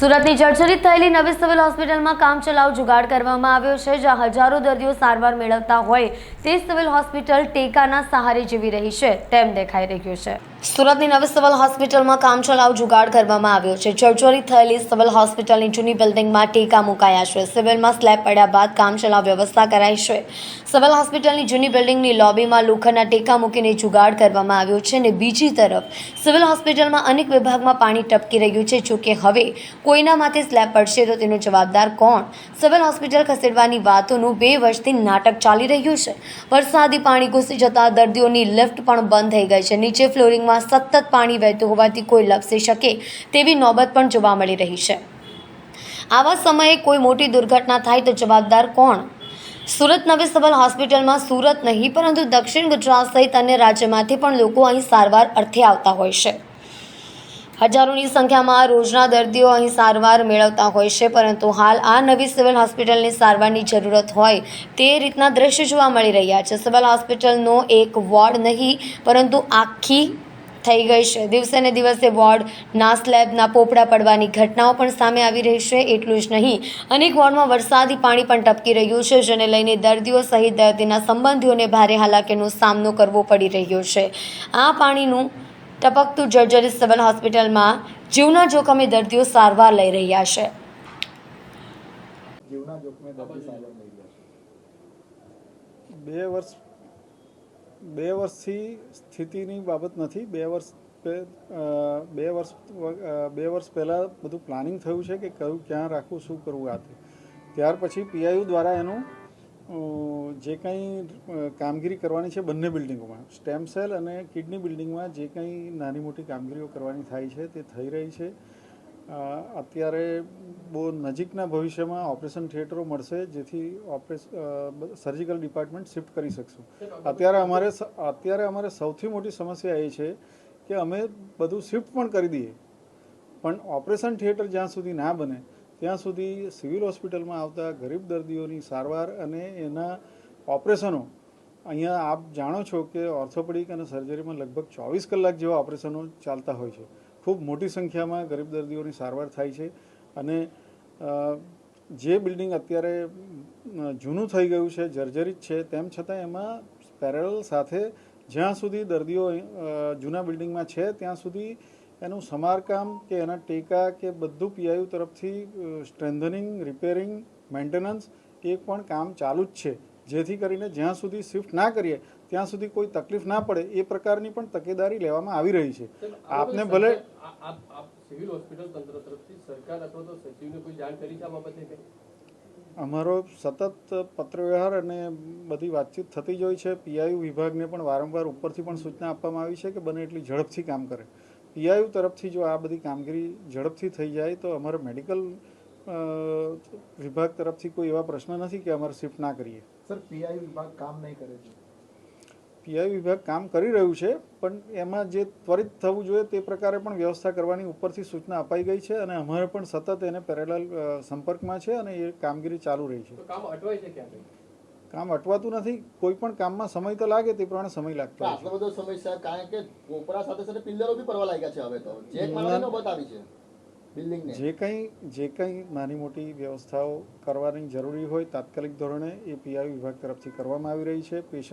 સુરતની જર્જરિત થયેલી નવી સિવિલ હોસ્પિટલમાં કામચલાઉ જુગાડ કરવામાં આવ્યો છે, જ્યાં હજારો દર્દીઓ સારવાર મેળવતા હોય તે સિવિલ હોસ્પિટલ ટેકાના સહારે જીવી રહી છે, તેમ દેખાઈ રહ્યું છે. સુરતની નવી સિવિલ હોસ્પિટલમાં કામચલાઉ જુગાડ કરવામાં આવ્યો છે. જર્જરિત થયેલી સિવિલ હોસ્પિટલની જૂની બિલ્ડિંગમાં ટેકા મુકાયા છે. સિવિલમાં સ્લેબ પડ્યા બાદ કામચલાઉ વ્યવસ્થા કરાઈ છે. સિવિલ હોસ્પિટલની જૂની બિલ્ડિંગની લોબીમાં લોખંડના ટેકા મૂકીને જુગાડ કરવામાં આવ્યો છે અને બીજી તરફ સિવિલ હોસ્પિટલમાં અનેક વિભાગમાં પાણી ટપકી રહ્યું છે. જો કે હવે કોઈના માથે સ્લેબ પડશે તો તેનો જવાબદાર કોણ? સિવિલ હોસ્પિટલ ખસેડવાની વાતોનું બે વર્ષથી નાટક ચાલી રહ્યું છે. વરસાદી પાણી ઘૂસી જતા દર્દીઓની લિફ્ટ પણ બંધ થઈ ગઈ છે. નીચે ફ્લોરિંગમાં સતત પાણી વહેતું હોવાથી કોઈ લપસી શકે તેવી નોબત પણ જોવા મળી રહી છે. આવા સમયે કોઈ મોટી દુર્ઘટના થાય તો જવાબદાર કોણ? સુરત નવી સિવિલ હોસ્પિટલમાં સુરત નહીં, પરંતુ દક્ષિણ ગુજરાત સહિત અન્ય રાજ્યમાંથી પણ લોકો અહીં સારવાર અર્થે આવતા હોય છે. હજારોની સંખ્યામાં રોજના દર્દીઓ અહીં સારવાર મેળવતા હોય છે, પરંતુ હાલ આ નવી સિવિલ હોસ્પિટલની સારવારની જરૂરત હોય તે રીતના દ્રશ્ય જોવા મળી રહ્યા છે. સિવિલ હોસ્પિટલનો એક વોર્ડ નહીં, પરંતુ આખી થઈ ગઈ છે. દિવસે ને દિવસે વોર્ડના સ્લેબના પોપડા પડવાની ઘટનાઓ પણ સામે આવી રહી છે. એટલું જ નહીં અનેક વોર્ડમાં વરસાદી પાણી પણ ટપકી રહ્યું છે જેને લઈને દર્દીઓ સહિત દર્દીના સંબંધીઓને ભારે હાલાકીનો સામનો કરવો પડી રહ્યો છે. આ પાણીનું ટપકતું જર્જરિત સિવિલ હોસ્પિટલમાં જીવના જોખમે દર્દીઓ સારવાર લઈ રહ્યા છે. જીવના જોખમે દર્દી સારવાર લઈ રહ્યા છે. બે વર્ષ બે વર્ષથી સ્થિતિની બાબત નથી. બે વર્ષ બે વર્ષ બે વર્ષ પહેલાં બધું પ્લાનિંગ થયું છે કે કયું ક્યાં રાખવું શું કરવું આ તે ત્યાર પછી પીઆઈયુ દ્વારા એનું જે કંઈ કામગીરી કરવાની છે બંને બિલ્ડિંગોમાં. સ્ટેમ સેલ અને કિડની બિલ્ડિંગમાં જે કંઈ નાની મોટી કામગીરીઓ કરવાની થાય છે તે થઈ રહી છે. અત્યારે બહુ નજીકના ભવિષ્યમાં ઓપરેશન થિયેટરો મળશે, જેથી ઓપરેશ સર્જિકલ ડિપાર્ટમેન્ટ શિફ્ટ કરી શકશું. અત્યારે અમારે અત્યારે અમારે સૌથી મોટી સમસ્યા એ છે કે અમે બધું શિફ્ટ પણ કરી દઈએ. પણ ઓપરેશન થિયેટર જ્યાં સુધી ના બને, ત્યાં સુધી સિવિલ હોસ્પિટલમાં આવતા ગરીબ દર્દીઓની સારવાર અને એના ઓપરેશનો, અહીંયા આપ જાણો છો કે ઓર્થોપેડિક અને સર્જરીમાં લગભગ ચોવીસ કલાક જેવા ઓપરેશનો ચાલતા હોય છે. ખૂબ મોટી સંખ્યામાં ગરીબ દર્દીઓની સારવાર થાય છે અને જે બિલ્ડિંગ અત્યારે જૂનું થઈ ગયું છે, જર્જરિત છે, તેમ છતાં એમાં પેરેલ સાથે જ્યાં સુધી દર્દીઓ જૂના બિલ્ડિંગમાં છે, ત્યાં સુધી એનું સમારકામ કે એના ટેકા કે બધું પીઆઈયુ તરફથી સ્ટ્રેન્થનિંગ રિપેરિંગ, મેન્ટેનન્સ એ પણ કામ ચાલુ જ છે. જેથી કરીને જ્યાં સુધી શિફ્ટ ના કરીએ ત્યાં સુધી કોઈ તકલીફ ના પડે એ પ્રકારની પણ તકેદારી લેવામાં આવી રહી છે. આપને ભલે આપ આપ- આપ સિવિલ હોસ્પિટલ તંત્ર તરફથી સરકાર અથવા તો સચિવને કોઈ જાણ કરી છે આ બાબતે અમારો સતત પત્રવ્યવહાર અને બધી વાતચીત થતી જ હોય છે. પીઆઈયુ વિભાગને પણ વારંવાર ઉપરથી પણ સૂચના આપવામાં આવી છે કે બને એટલી ઝડપથી કામ કરે. પીઆઈયુ તરફથી જો આ બધી કામગીરી ઝડપથી થઈ જાય તો અમારે મેડિકલ વિભાગ તરફથી કોઈ એવા પ્રશ્ન નથી કે અમારે શિફ્ટ ના કરીએ. સર પીઆઈ વિભાગ કામ નહીં કરે છે. પીઆઈ વિભાગ કામ કરી રહ્યું છે પણ એમાં જે ત્વરિત થવું જોઈએ તે પ્રકારે પણ વ્યવસ્થા કરવાની ઉપરથી સૂચના અપાઈ ગઈ છે અને અમારે પણ સતત એને પેરેલલ સંપર્કમાં છે અને એ કામગીરી ચાલુ રહી છે. કામ અટવાય છે ક્યાં કામ અટવાતું નથી કોઈ પણ કામમાં સમય તો લાગે તે પ્રમાણે સમય લાગતો આટલો બધો સમય છે કારણ કે કોપરા સાથે સાથે પિલ્લરો બી પડવા લાગ્યા છે હવે તો. જે નોબત આવી છે બિલ્ડિંગને. જે કંઈ જે કંઈ નાની મોટી વ્યવસ્થાઓ કરવાની જરૂરી હોય તાત્કાલિક ધોરણે એ પીઆઈ વિભાગ તરફથી કરવામાં આવી રહી છે.